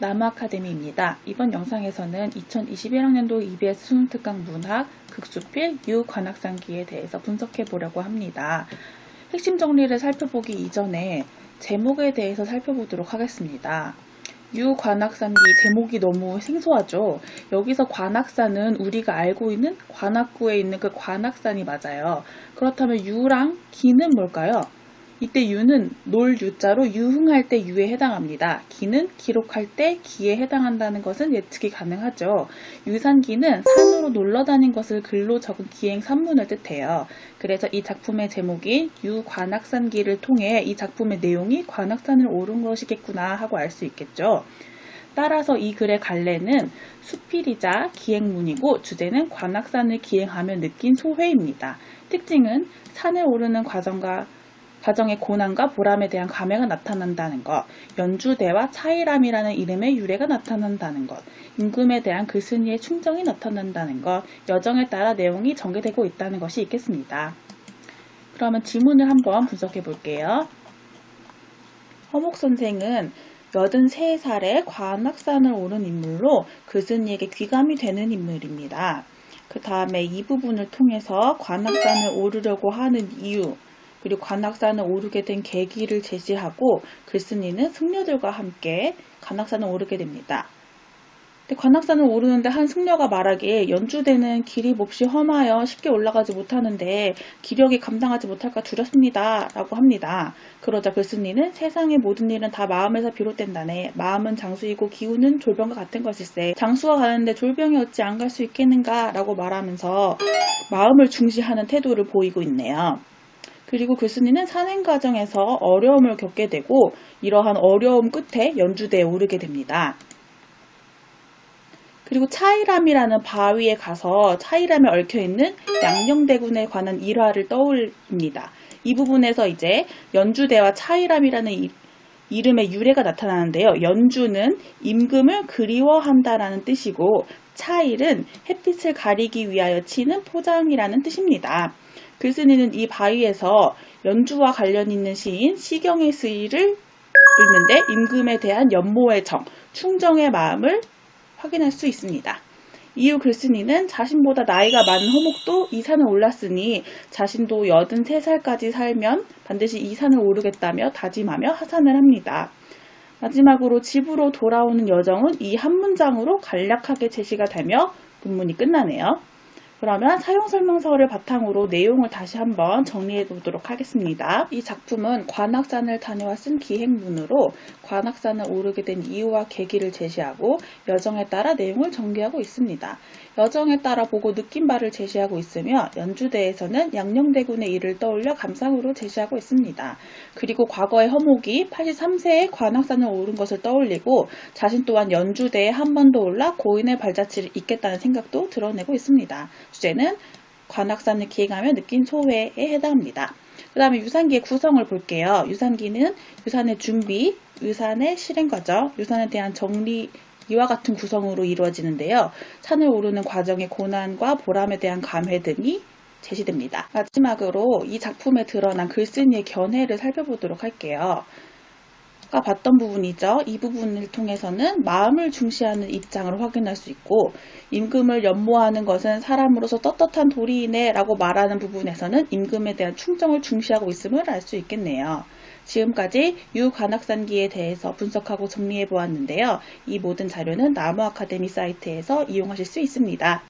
나무아카데미입니다. 이번 영상에서는 2021학년도 EBS 수능특강 문학 극수필 유관악산기에 대해서 분석해 보려고 합니다. 핵심 정리를 살펴보기 이전에 제목에 대해서 살펴보도록 하겠습니다. 유관악산기 제목이 너무 생소하죠. 여기서 관악산은 우리가 알고 있는 관악구에 있는 그 관악산이 맞아요. 그렇다면 유랑 기는 뭘까요? 이때 유는 놀 유자로 유흥할 때 유에 해당합니다. 기는 기록할 때 기에 해당한다는 것은 예측이 가능하죠. 유산기는 산으로 놀러 다닌 것을 글로 적은 기행 산문을 뜻해요. 그래서 이 작품의 제목인 유관악산기를 통해 이 작품의 내용이 관악산을 오른 것이겠구나 하고 알 수 있겠죠. 따라서 이 글의 갈래는 수필이자 기행문이고 주제는 관악산을 기행하며 느낀 소회입니다. 특징은 산을 오르는 과정과 과정의 고난과 보람에 대한 감회가 나타난다는 것, 연주대와 차이람이라는 이름의 유래가 나타난다는 것, 임금에 대한 그 스니의 충정이 나타난다는 것, 여정에 따라 내용이 전개되고 있다는 것이 있겠습니다. 그러면 지문을 한번 분석해 볼게요. 허목 선생은 83살에 관악산을 오른 인물로 그 스니에게 귀감이 되는 인물입니다. 그 다음에 이 부분을 통해서 관악산을 오르려고 하는 이유, 그리고 관악산을 오르게 된 계기를 제시하고 글쓴이는 승려들과 함께 관악산을 오르게 됩니다. 관악산을 오르는데 한 승려가 말하기에 연주되는 길이 몹시 험하여 쉽게 올라가지 못하는데 기력이 감당하지 못할까 두렵습니다. 라고 합니다. 그러자 글쓴이는 세상의 모든 일은 다 마음에서 비롯된다네. 마음은 장수이고 기운은 졸병과 같은 것일세. 장수가 가는데 졸병이 어찌 안 갈 수 있겠는가? 라고 말하면서 마음을 중시하는 태도를 보이고 있네요. 그리고 글쓴이는 산행 과정에서 어려움을 겪게 되고 이러한 어려움 끝에 연주대에 오르게 됩니다. 그리고 차이람이라는 바위에 가서 차이람에 얽혀있는 양녕대군에 관한 일화를 떠올립니다. 이 부분에서 이제 연주대와 차이람이라는 이, 이름의 유래가 나타나는데요. 연주는 임금을 그리워한다라는 뜻이고 차일은 햇빛을 가리기 위하여 치는 포장이라는 뜻입니다. 글쓴이는 이 바위에서 연주와 관련 있는 시인 시경의 시를 읽는데 임금에 대한 연모의 정, 충정의 마음을 확인할 수 있습니다. 이후 글쓴이는 자신보다 나이가 많은 허목도 이 산을 올랐으니 자신도 83살까지 살면 반드시 이 산을 오르겠다며 다짐하며 하산을 합니다. 마지막으로 집으로 돌아오는 여정은 이 한 문장으로 간략하게 제시가 되며 본문이 끝나네요. 그러면 사용 설명서를 바탕으로 내용을 다시 한번 정리해 보도록 하겠습니다. 이 작품은 관악산을 다녀와 쓴 기행문으로 관악산을 오르게 된 이유와 계기를 제시하고 여정에 따라 내용을 전개하고 있습니다. 여정에 따라 보고 느낀 바를 제시하고 있으며 연주대에서는 양녕대군의 일을 떠올려 감상으로 제시하고 있습니다. 그리고 과거의 허목이 83세에 관악산을 오른 것을 떠올리고 자신 또한 연주대에 한 번 더 올라 고인의 발자취를 잇겠다는 생각도 드러내고 있습니다. 주제는 관악산을 기행하며 느낀 소회에 해당합니다. 그 다음에 유산기의 구성을 볼게요. 유산기는 유산의 준비, 유산의 실행 과정, 유산에 대한 정리, 이와 같은 구성으로 이루어지는데요. 산을 오르는 과정의 고난과 보람에 대한 감회 등이 제시됩니다. 마지막으로 이 작품에 드러난 글쓴이의 견해를 살펴보도록 할게요. 아까 봤던 부분이죠. 이 부분을 통해서는 마음을 중시하는 입장을 확인할 수 있고 임금을 연모하는 것은 사람으로서 떳떳한 도리이네 라고 말하는 부분에서는 임금에 대한 충정을 중시하고 있음을 알 수 있겠네요. 지금까지 유관악산기에 대해서 분석하고 정리해 보았는데요. 이 모든 자료는 나무 아카데미 사이트에서 이용하실 수 있습니다.